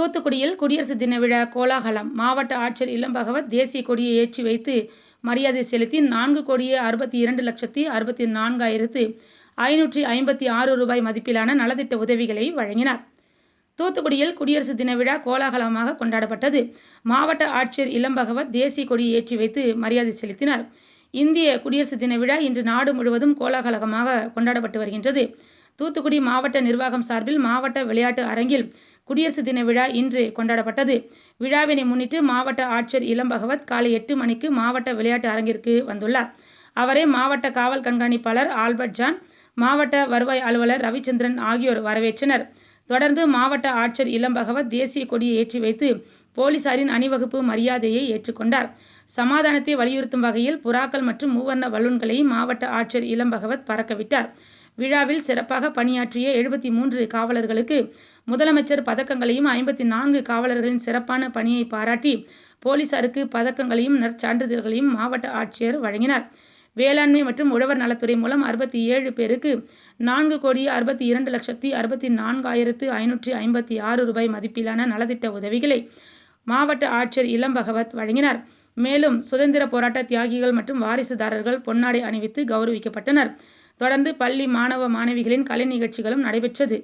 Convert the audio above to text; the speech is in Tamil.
தூத்துக்குடியில் குடியரசு தின விழா கோலாகலம். மாவட்ட ஆட்சியர் இளம் பகவத் தேசிய கொடியை ஏற்றி வைத்து மரியாதை செலுத்தி நான்கு கோடியே அறுபத்தி இரண்டு லட்சத்தி அறுபத்தி நான்காயிரத்து ஐநூற்றி ஐம்பத்தி ஆறு ரூபாய் மதிப்பிலான நலத்திட்ட உதவிகளை வழங்கினார். தூத்துக்குடியில் குடியரசு தின விழா கோலாகலமாக கொண்டாடப்பட்டது. மாவட்ட ஆட்சியர் இளம் பகவத் தேசிய கொடியை ஏற்றி வைத்து மரியாதை செலுத்தினார். இந்திய குடியரசு தின விழா இன்று நாடு முழுவதும் கோலாகலமாக கொண்டாடப்பட்டு வருகின்றது. தூத்துக்குடி மாவட்ட நிர்வாகம் சார்பில் மாவட்ட விளையாட்டு அரங்கில் குடியரசு தின விழா இன்று கொண்டாடப்பட்டது. விழாவினை முன்னிட்டு மாவட்ட ஆட்சியர் இளம் பகவத் காலை எட்டு மணிக்கு மாவட்ட விளையாட்டு அரங்கிற்கு வந்துள்ளார். அவரை மாவட்ட காவல் கண்காணிப்பாளர் ஆல்பர்ட் ஜான் மாவட்ட வருவாய் அலுவலர் ரவிச்சந்திரன் ஆகியோர் வரவேற்றனர். தொடர்ந்து மாவட்ட ஆட்சியர் இளம் பகவத் தேசிய கொடியை ஏற்றி வைத்து போலீசாரின் அணிவகுப்பு மரியாதையை ஏற்றுக்கொண்டார். சமாதானத்தை வலியுறுத்தும் வகையில் புறாக்கள் மற்றும் மூவர்ண பலூன்களை மாவட்ட ஆட்சியர் இளம் பகவத் பறக்கவிட்டார். விழாவில் சிறப்பாக பணியாற்றிய எழுபத்தி மூன்று காவலர்களுக்கு முதலமைச்சர் பதக்கங்களையும் ஐம்பத்தி நான்கு காவலர்களின் சிறப்பான பணியை பாராட்டி போலீசாருக்கு பதக்கங்களையும் நற்சான்றிதழ்களையும் மாவட்ட ஆட்சியர் வழங்கினார். வேளாண்மை மற்றும் உழவர் நலத்துறை மூலம் அறுபத்தி ஏழு பேருக்கு நான்கு கோடி அறுபத்தி இரண்டு லட்சத்தி அறுபத்தி நான்காயிரத்து ஐநூற்றி ஐம்பத்தி ஆறு ரூபாய் மதிப்பிலான நலத்திட்ட உதவிகளை மாவட்ட ஆட்சியர் இளம் பகவத் வழங்கினார். மேலும் சுதந்திர போராட்ட தியாகிகள் மற்றும் வாரிசுதாரர்கள் பொன்னாடை அணிவித்து கௌரவிக்கப்பட்டனர். தொடர்ந்து பள்ளி மாணவ மாணவிகளின் கலை நிகழ்ச்சிகளும் நடைபெற்றது.